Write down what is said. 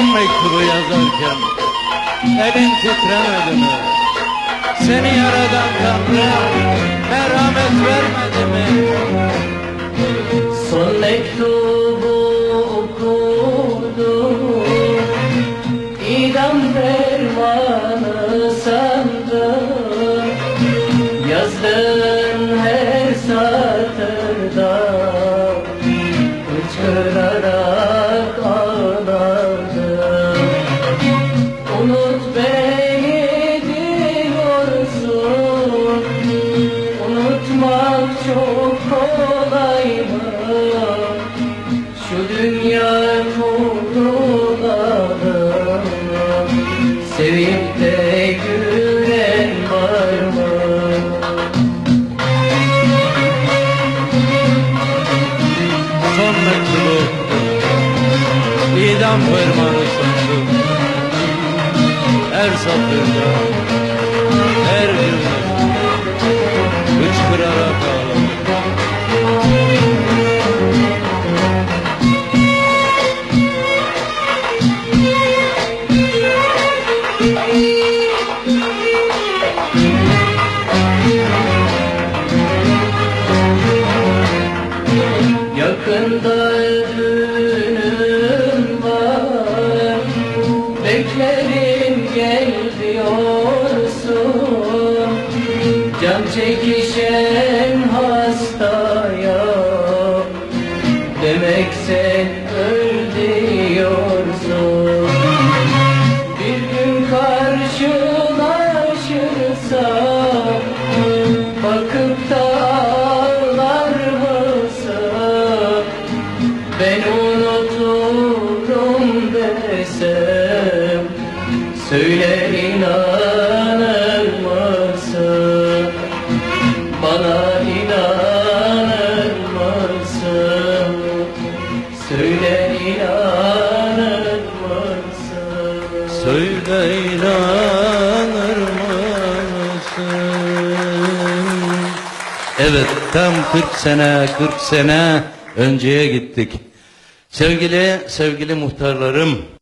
Son mektubu yazarken elin titremedi mi? Seni yaradan Tanrı merhamet vermedi mi? Son mektubu okudum İdam fermanı sandım Yazdığın dünya kurulalı Sevip de gülen var mı? Son mektubu idam fermanı sandım. Her satırda, Düğünüm var. Beklerim gel diyorsun Can Demek sen öl diyorsun. Bir gün karşılaşırsak Söyle inanır mısın? Bana inanır mısın? Söyle inanır mısın? Söyle inanır mısın? Evet tam 40 sene 40 sene önceye gittik. Sevgili sevgili muhtarlarım